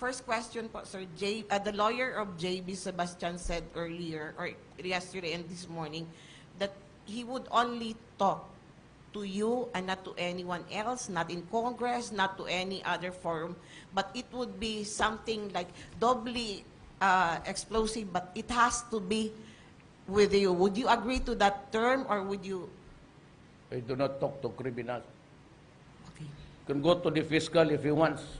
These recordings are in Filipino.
First question po, Sir. J, uh, the lawyer of JB Sebastian said earlier, or yesterday and this morning, that he would only talk to you and not to anyone else, not in Congress, not to any other forum, but it would be something like doubly uh, explosive, but it has to be with you. Would you agree to that term, or would you? I do not talk to criminals. Okay. can go to the fiscal if he wants.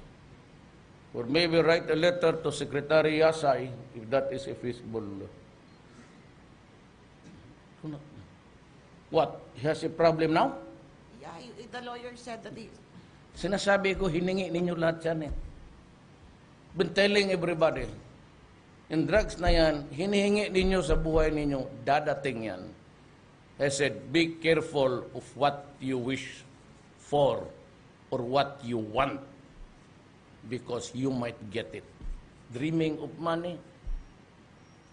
Or maybe write a letter to Secretary Yasay if that is a feasible. What? He has a problem now? Yeah, the lawyer said that he, Sinasabi ko, hiningi ninyo lahat yan eh. Been telling everybody, in drugs na yan, hinihingi ninyo sa buhay ninyo, dadating yan. I said, be careful of what you wish for or what you want because you might get it. Dreaming of money,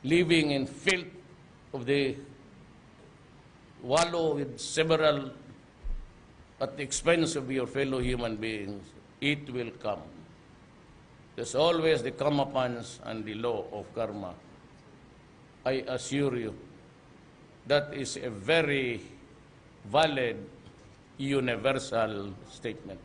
living in filth of the wallow with several at the expense of your fellow human beings, it will come. There's always the comeuppance and the law of karma. I assure you, that is a very valid, universal statement.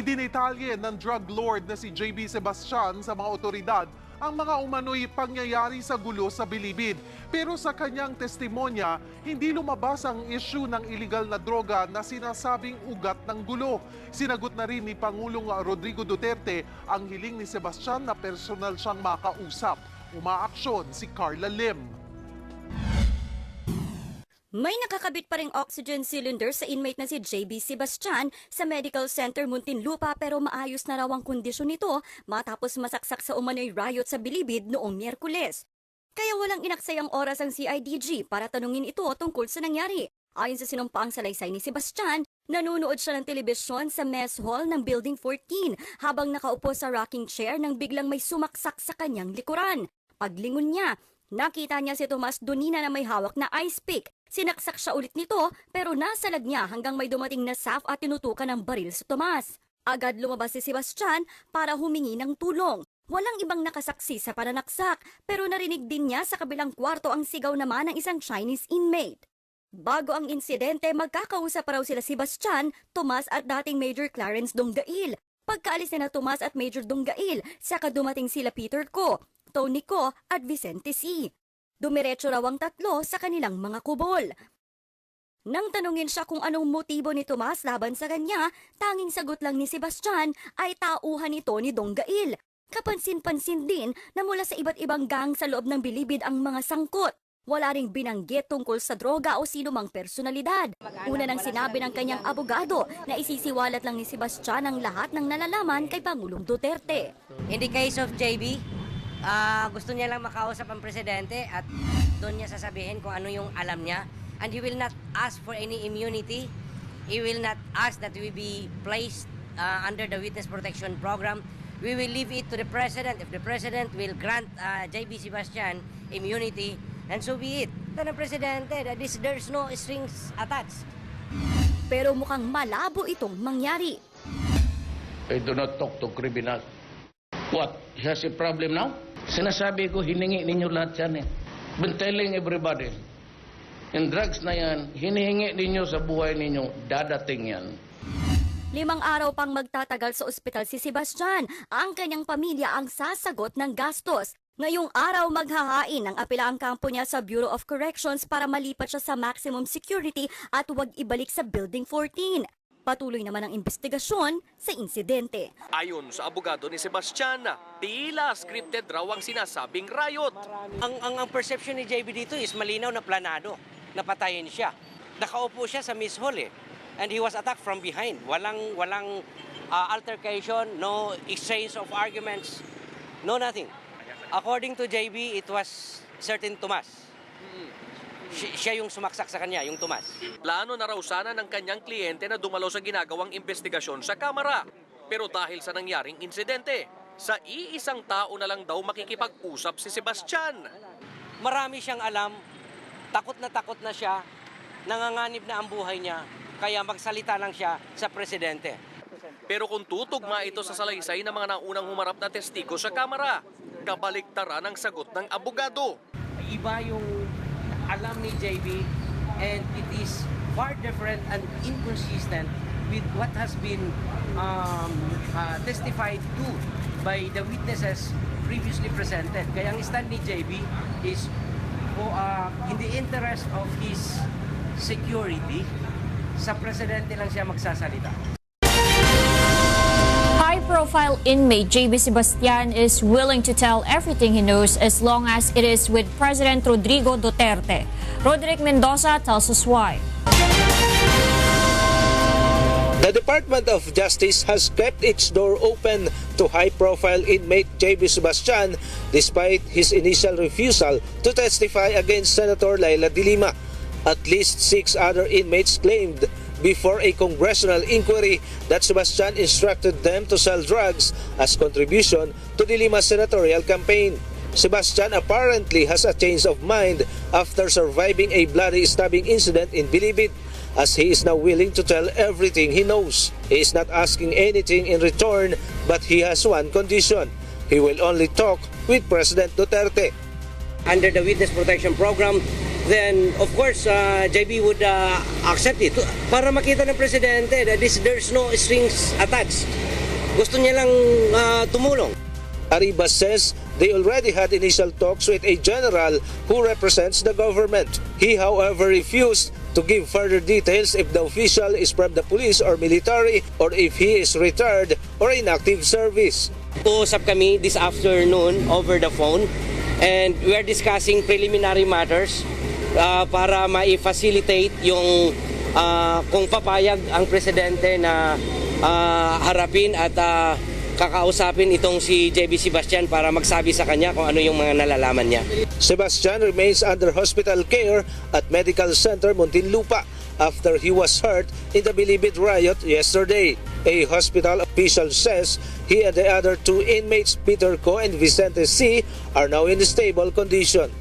Idinitalye ng drug lord na si JB Sebastian sa mga otoridad ang mga umano'y pangyayari sa gulo sa Bilibid. Pero sa kanyang testimonya, hindi lumabas ang issue ng illegal na droga na sinasabing ugat ng gulo. Sinagot na rin ni Pangulong Rodrigo Duterte ang hiling ni Sebastian na personal siyang makausap. Umaaksyon si Carla Lim. May nakakabit pa ring oxygen cylinder sa inmate na si JB Sebastian sa Medical Center Muntinlupa pero maayos na raw ang kondisyon nito matapos masaksak sa umano'y riot sa Bilibid noong Miyerkules. Kaya walang inaksayang oras ang CIDG para tanungin ito tungkol sa nangyari. Ayon sa sinumpaang salaysay ni Sebastian, nanonood siya ng telebisyon sa mess hall ng Building 14 habang nakaupo sa rocking chair nang biglang may sumaksak sa kanyang likuran. Paglingon niya, nakita niya si Tomas Donina na may hawak na ice pick. Sinaksak siya ulit nito pero nasalag niya hanggang may dumating na staff at tinutukan ng baril si Tomas. Agad lumabas si Sebastian para humingi ng tulong. Walang ibang nakasaksi sa pananaksak pero narinig din niya sa kabilang kwarto ang sigaw naman ng isang Chinese inmate. Bago ang insidente, magkakausap raw sila Sebastian, Tomas at dating Major Clarence Donggail. Pagkaalis na Tomas at Major Donggail, saka dumating sila Peter Ko, Tony Ko at Vicente C. Dumiretso raw ang tatlo sa kanilang mga kubol. Nang tanungin siya kung anong motibo ni Tomas laban sa kanya, tanging sagot lang ni Sebastian ay tauhan ito ni Donggail. Kapansin-pansin din na mula sa iba't ibang gang sa loob ng bilibid ang mga sangkot. Wala ring binanggit tungkol sa droga o sino mang personalidad. Una nang sinabi ng kanyang abogado na isisiwalat lang ni Sebastian ang lahat ng nalalaman kay Pangulong Duterte. In the case of JB, ah, gusto niya lang makausap ang presidente at doon niya sasabihin kung ano yung alam niya. And he will not ask for any immunity. He will not ask that we be placed ah, under the Witness Protection Program. We will leave it to the president. If the president will grant ah, JB Sebastian immunity, and so be it. Ito ng presidente, that is, there's no strings attached. Pero mukhang malabo itong mangyari. I do not talk to criminals. What? He has a problem now? Sinasabi ko, hiningi ninyo lahat yan eh. Been telling everybody, in drugs na yan, hinihingi ninyo sa buhay ninyo, dadating yan. Limang araw pang magtatagal sa ospital si Sebastian. Ang kanyang pamilya ang sasagot ng gastos. Ngayong araw maghahain ng apela ang kampo niya sa Bureau of Corrections para malipat siya sa maximum security at huwag ibalik sa Building 14. Patuloy naman ang investigasyon sa insidente. Ayon sa abogado ni Sebastian, tila scripted raw ang sinasabing riot. Ang, ang, ang perception ni JB dito is malinaw na planado. Napatayin siya. Nakaupo siya sa Miss Hall eh. And he was attacked from behind. Walang, walang uh, altercation, no exchange of arguments, no nothing. According to JB, it was certain Tomas. Si- Siya yung sumaksak sa kanya, yung Tomas. Plano na raw sana ng kanyang kliyente na dumalo sa ginagawang investigasyon sa kamera. Pero dahil sa nangyaring insidente, sa iisang tao na lang daw makikipag-usap si Sebastian. Marami siyang alam, takot na takot na siya, nanganganib na ang buhay niya, kaya magsalita lang siya sa presidente. Pero kung tutugma ito sa salaysay ng mga naunang humarap na testigo sa kamera, kabaliktaran ang sagot ng abogado. iba yung alam ni JB and it is far different and inconsistent with what has been um, uh, testified to by the witnesses previously presented. Kaya ang stand ni JB is oh, uh, in the interest of his security, sa presidente lang siya magsasalita. High-profile inmate JB Sebastian is willing to tell everything he knows as long as it is with President Rodrigo Duterte. Roderick Mendoza tells us why. The Department of Justice has kept its door open to high-profile inmate JB Sebastian despite his initial refusal to testify against Senator Laila de Lima. At least six other inmates claimed before a congressional inquiry that Sebastian instructed them to sell drugs as contribution to de Lima's senatorial campaign. Sebastian apparently has a change of mind after surviving a bloody stabbing incident in Bilibid as he is now willing to tell everything he knows. He is not asking anything in return but he has one condition. He will only talk with President Duterte. under the witness protection program, then of course uh, JB would uh, accept it para makita ng presidente that this, there's no strings attached. Gusto niya lang uh, tumulong. Arribas says they already had initial talks with a general who represents the government. He, however, refused to give further details if the official is from the police or military or if he is retired or in active service. Uusap kami this afternoon over the phone and we are discussing preliminary matters uh, para ma-facilitate yung uh, kung papayag ang presidente na uh, harapin at uh, kakausapin itong si JB Sebastian para magsabi sa kanya kung ano yung mga nalalaman niya. Sebastian remains under hospital care at Medical Center Muntinlupa after he was hurt in the Bilibid riot yesterday. A hospital official says he and the other two inmates, Peter Co and Vicente C, are now in stable condition.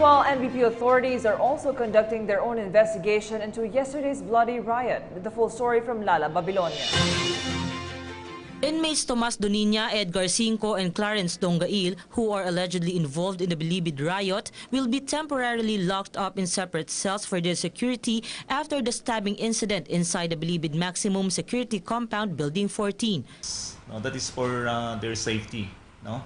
Meanwhile, NBP authorities are also conducting their own investigation into yesterday's bloody riot. With the full story from Lala Babilonia. Inmates Tomas Doninia, Edgar Cinco, and Clarence Dongail, who are allegedly involved in the Bilibid riot, will be temporarily locked up in separate cells for their security after the stabbing incident inside the Bilibid Maximum Security Compound, Building 14. No, that is for uh, their safety, no,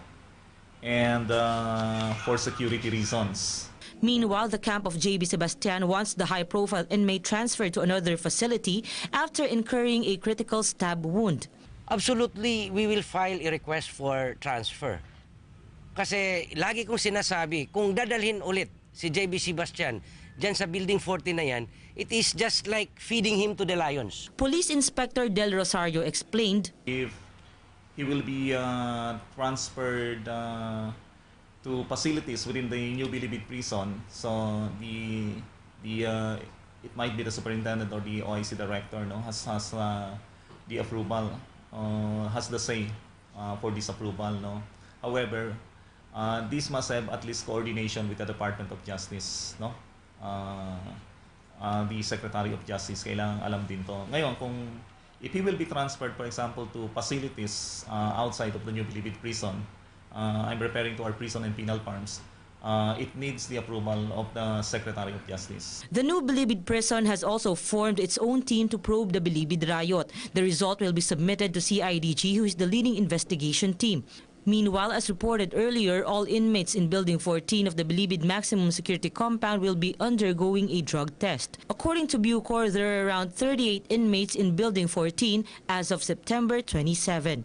and uh, for security reasons. Meanwhile, the camp of JB Sebastian wants the high-profile inmate transferred to another facility after incurring a critical stab wound. Absolutely, we will file a request for transfer. Kasi lagi kong sinasabi, kung dadalhin ulit si JB Sebastian dyan sa Building 40 na yan, it is just like feeding him to the lions. Police Inspector Del Rosario explained, If he will be uh, transferred uh, to facilities within the New Bilibid prison, so the the uh, it might be the superintendent or the OIC director, no, has has uh, the approval, uh, has the say uh, for this approval, no. However, uh, this must have at least coordination with the Department of Justice, no. Uh, uh, the Secretary of Justice kailangan alam din to. Ngayon, kung if he will be transferred, for example, to facilities uh, outside of the New Bilibid prison, uh, I'm referring to our prison and penal farms, uh, it needs the approval of the Secretary of Justice. The new Bilibid prison has also formed its own team to probe the Bilibid riot. The result will be submitted to CIDG, who is the leading investigation team. Meanwhile, as reported earlier, all inmates in Building 14 of the Bilibid Maximum Security Compound will be undergoing a drug test. According to Bucor, there are around 38 inmates in Building 14 as of September 27.